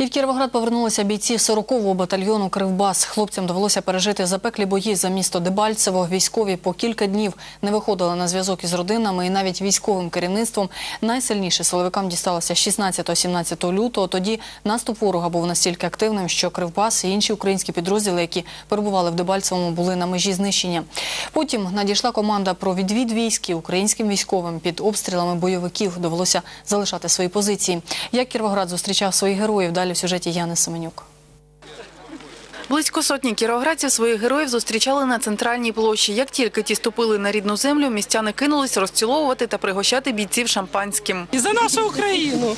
І в Кіровоград повернулися бійці 40-го батальйону Кривбас. Хлопцям довелося пережити запеклі бої за місто Дебальцево. Військові по кілька днів не виходили на зв'язок із родинами і навіть військовим керівництвом. Найсильніше силовикам дісталося 16-17 лютого. Тоді наступ ворога був настільки активним, що Кривбас і інші українські підрозділи, які перебували в Дебальцевому, були на межі знищення. Потім надійшла команда про відвід військ і українським військовим під обстрілами бойовиків довелося залишати свої позиції. Як Кіровоград зустрічав своїх героїв? Далі в сюжеті Яни Семенюк. Близько сотні кіровоградців своїх героїв зустрічали на центральній площі. Як тільки ті ступили на рідну землю, містяни кинулись розціловувати та пригощати бійців шампанським. І за нашу Україну.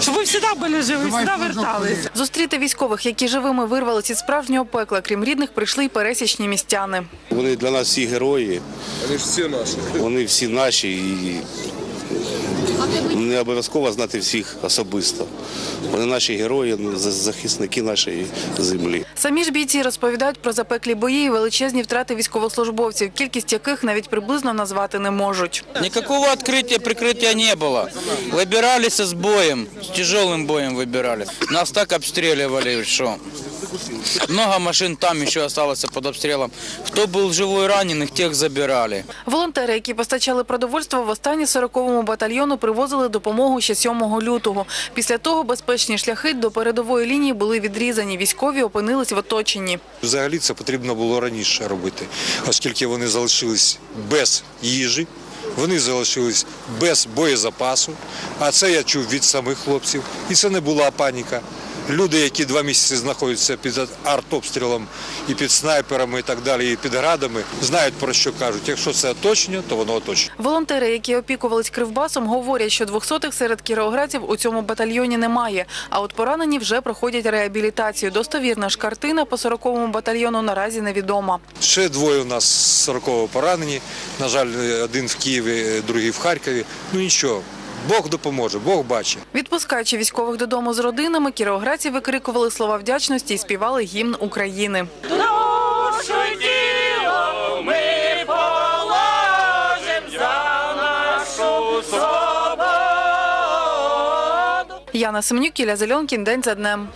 Щоб ви завжди були живі, завжди верталися. Зустріти військових, які живими вирвались із справжнього пекла, крім рідних, прийшли й пересічні містяни. Вони для нас всі герої, Вони всі наші. вони всі наші і не обов'язково знати всіх особисто. Вони наші герої, за- захисники нашої землі. Самі ж бійці розповідають про запеклі бої і величезні втрати військовослужбовців, кількість яких навіть приблизно назвати не можуть. Никакого открытия, прикрытия не было. Выбирались с боем, с тяжелым боем выбирали. Нас так обстреливали, что много машин там еще осталось под обстрелом. Кто был живой раненых, тех забирали. Волонтери, які постачали продовольство, востаннє 40-му батальйону привозили допомогу ще 7 лютого. Після того безпечні шляхи до передової лінії були відрізані. Військові опинились в оточенні. Взагалі це потрібно було раніше робити, оскільки вони залишились без їжі, вони залишились без боєзапасу. А це я чув від самих хлопців. І це не була паніка. Люди, які два місяці знаходяться під артобстрілом і під снайперами, і так далі, і під градами, знають про що кажуть. Якщо це оточення, то воно оточення. Волонтери, які опікувались кривбасом, говорять, що двохсотих серед кіровоградців у цьому батальйоні немає. А от поранені вже проходять реабілітацію. Достовірна ж картина по 40-му батальйону наразі невідома. Ще двоє у нас з 40-го поранені. На жаль, один в Києві, другий в Харкові. Ну нічого, Бог допоможе, Бог бачить. Відпускаючи військових додому з родинами, кіровоградці викрикували слова вдячності і співали гімн України. Душу і ми положим за нашу свободу. Яна Семенюк, Ілля Зеленкін, День за днем.